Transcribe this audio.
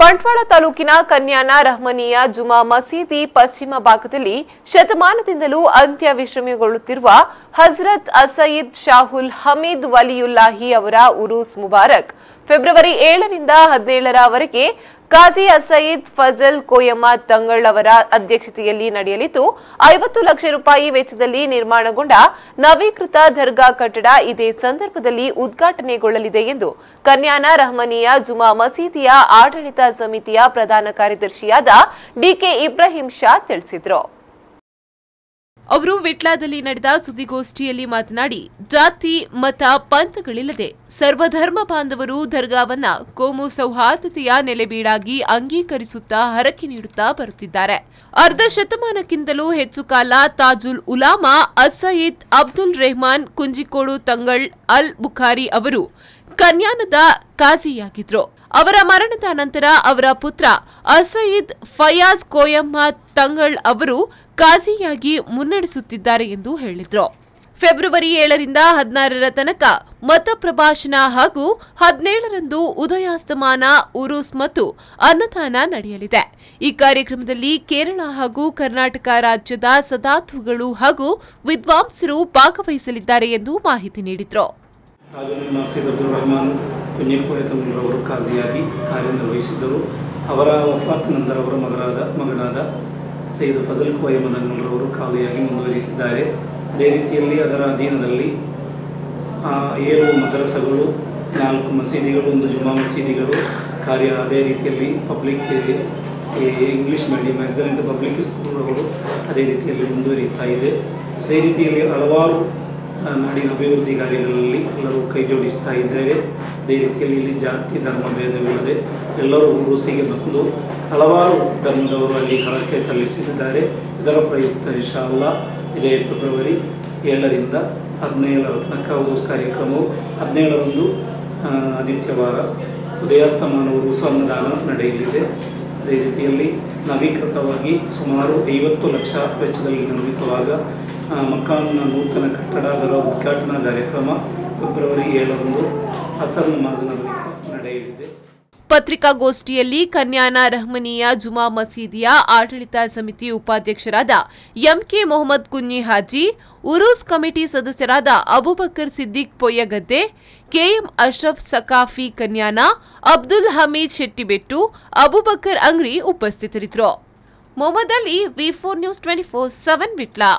ಬಂಟ್ವಾಳ ತಾಲೂಕಿನ ಕನ್ಯಾನ ರಹಮನಿಯ ಜುಮಾ ಮಸೀದಿ ಪಶ್ಚಿಮ ಭಾಗದಲ್ಲಿ ಶತಮಾನದಿಂದಲೂ ಅಂತ್ಯ ವಿಶ್ರಮಗೊಳ್ಳುತ್ತಿರುವ ಹಜರತ್ ಅಸಯಿದ್ ಶಾಹುಲ್ ಹಮೀದ್ ವಲಿಯುಲ್ಲಾಹಿ ಅವರ ಉರೂಸ್ ಮುಬಾರಕ್. ಫೆಬ್ರವರಿ ಏಳರಿಂದ ಹದಿನೇಳರವರೆಗೆ ಕಾಜಿ ಅಸೈದ್ ಫಜಲ್ ಕೋಯಮ್ಮ ತಂಗಳ್ ಅವರ ಅಧ್ಯಕ್ಷತೆಯಲ್ಲಿ ನಡೆಯಲಿದ್ದು, ಐವತ್ತು ಲಕ್ಷ ರೂಪಾಯಿ ವೆಚ್ಚದಲ್ಲಿ ನಿರ್ಮಾಣಗೊಂಡ ನವೀಕೃತ ದರ್ಗಾ ಕಟ್ಟಡ ಇದೇ ಸಂದರ್ಭದಲ್ಲಿ ಉದ್ಘಾಟನೆಗೊಳ್ಳಲಿದೆ ಎಂದು ಕನ್ಯಾನ ರಹಮನಿಯ ಜುಮಾ ಮಸೀದಿಯ ಆಡಳಿತ ಸಮಿತಿಯ ಪ್ರಧಾನ ಕಾರ್ಯದರ್ಶಿಯಾದ ಡಿಕೆ ಇಬ್ರಾಹಿಂ ಶಾ ತಿಳಿಸಿದರು. ಅವರು ವಿಟ್ಲಾದಲ್ಲಿ ನಡೆದ ಸುದ್ದಿಗೋಷ್ಠಿಯಲ್ಲಿ ಮಾತನಾಡಿ, ಜಾತಿ, ಮತ, ಪಂಥಗಳಿಲ್ಲದೆ ಸರ್ವಧರ್ಮ ಬಾಂಧವರು ದರ್ಗಾವನ್ನ ಕೋಮು ಸೌಹಾರ್ದತೆಯ ನೆಲೆಬೀಡಾಗಿ ಅಂಗೀಕರಿಸುತ್ತಾ ಹರಕೆ ನೀಡುತ್ತಾ ಬರುತ್ತಿದ್ದಾರೆ. ಅರ್ಧ ಶತಮಾನಕ್ಕಿಂತಲೂ ಹೆಚ್ಚು ಕಾಲ ತಾಜುಲ್ ಉಲಾಮಾ, ಅಸಯೀದ್ ಅಬ್ದುಲ್ ರೆಹಮಾನ್, ಕುಂಜಿಕೋಡು ತಂಗಳ್ ಅಲ್ ಬುಖಾರಿ ಅವರು ಕನ್ಯಾನದ ಕಾಜಿಯಾಗಿದ್ರು. ಅವರ ಮರಣದ ನಂತರ ಅವರ ಪುತ್ರ ಅಸಯಿದ್ ಫಯಾಜ್ ಕೋಯಮ್ಮ ತಂಗಳ್ ಅವರು ಕಾಜಿಯಾಗಿ ಮುನ್ನಡೆಸುತ್ತಿದ್ದಾರೆ ಎಂದು ಹೇಳಿದರು. ಫೆಬ್ರವರಿ ಏಳರಿಂದ ಹದಿನಾರರ ತನಕ ಮತ ಪ್ರಭಾಷಣ ಹಾಗೂ ಹದಿನೇಳರಂದು ಉದಯಾಸ್ತಮಾನ, ಉರುಸ್ ಮತ್ತು ಅನ್ನದಾನ ನಡೆಯಲಿದೆ. ಈ ಕಾರ್ಯಕ್ರಮದಲ್ಲಿ ಕೇರಳ ಹಾಗೂ ಕರ್ನಾಟಕ ರಾಜ್ಯದ ಸದಾತುಗಳು ಹಾಗೂ ವಿದ್ವಾಂಸರು ಭಾಗವಹಿಸಲಿದ್ದಾರೆ ಎಂದು ಮಾಹಿತಿ ನೀಡಿದ್ರು. ತಾಜುಲ್ ನಾಸೀದ್ ಖಾಸಿಯಾಗಿ ಕಾರ್ಯನಿರ್ವಹಿಸಿದ್ದರು. ಅವರ ವಫಾತ್ ನಂತರ ಅವರ ಮಗರಾದ ಮಗನಾದ ಸೈಯದ್ ಫಜಲ್ ಕೋಯಮದಂಗಳರವರು ಖಾಲಿಯಾಗಿ ಮುಂದುವರಿಯುತ್ತಿದ್ದಾರೆ. ಅದೇ ರೀತಿಯಲ್ಲಿ ಅದರ ಅಧೀನದಲ್ಲಿ ಏಳು ಮದರಸಗಳು, ನಾಲ್ಕು ಮಸೀದಿಗಳು, ಒಂದು ಜುಮಾ ಮಸೀದಿಗಳು ಕಾರ್ಯ ಅದೇ ರೀತಿಯಲ್ಲಿ public English medium excellent public ಸ್ಕೂಲ್ಗಳು ಅದೇ ರೀತಿಯಲ್ಲಿ ಮುಂದುವರಿಯುತ್ತಾ ಇದೆ. ಅದೇ ರೀತಿಯಲ್ಲಿ ಹಲವಾರು ನಾಡಿನ ಅಭಿವೃದ್ಧಿ ಕಾರ್ಯಗಳಲ್ಲಿ ಎಲ್ಲರೂ ಕೈ ಜೋಡಿಸ್ತಾ ಇದ್ದೇವೆ. ಅದೇ ರೀತಿಯಲ್ಲಿ ಇಲ್ಲಿ ಜಾತಿ, ಧರ್ಮ, ಭೇದವಿಲ್ಲದೆ ಎಲ್ಲರೂ ಉರುಸಿಗೆ ಬಂದು ಹಲವಾರು ಧರ್ಮದವರು ಅಲ್ಲಿ ಹರಕೆ ಸಲ್ಲಿಸಿದ್ದಾರೆ. ಇದರ ಪ್ರಯುಕ್ತ ಅಲ್ಲಾ ಇದೇ ಫೆಬ್ರವರಿ ಏಳರಿಂದ ಹದಿನೇಳರ ತನಕ ಓಸ್ ಕಾರ್ಯಕ್ರಮವು ಹದಿನೇಳರಂದು ಆದಿತ್ಯವಾರ ಉದಯಾಸ್ತಮಾನ ಉರುಸು ಅನ್ನದಾನ ನಡೆಯಲಿದೆ. ಅದೇ ರೀತಿಯಲ್ಲಿ ನವೀಕೃತವಾಗಿ ಸುಮಾರು ಐವತ್ತು ಲಕ್ಷ ವೆಚ್ಚದಲ್ಲಿ ನಿರ್ಮಿತವಾದ ಮಕಾನ್ನ ನೂತನ ಕಟ್ಟಡ, ಅದರ ಉದ್ಘಾಟನಾ ಕಾರ್ಯಕ್ರಮ ಫೆಬ್ರವರಿ ಏಳರಂದು ಹಸನ್ ನಮಾಜಿನ ಬಳಿಕ ನಡೆಯಲಿದೆ. ಪತ್ರಿಕಾಗೋಷ್ಠಿಯಲ್ಲಿ ಕನ್ಯಾನ ರಹಮನಿಯ ಜುಮಾ ಮಸೀದಿಯ ಆಡಳಿತ ಸಮಿತಿ ಉಪಾಧ್ಯಕ್ಷರಾದ M K Mohammed Kunhi Haji, Uroos committee ಸದಸ್ಯರಾದ ಅಬುಬಕರ್ ಸಿದ್ದಿಕ್ ಪೊಯ್ಯಗದ್ದೆ, ಕೆಎಂ ಅಶ್ರಫ್ ಸಕಾಫಿ ಕನ್ಯಾನ, ಅಬ್ದುಲ್ ಹಮೀದ್ ಶೆಟ್ಟಿಬೆಟ್ಟು, ಅಬುಬಕರ್ ಅಂಗ್ರಿ ಉಪಸ್ಥಿತರಿದ್ದರು. Mohammed Ali, V four news twenty four seven Vitla.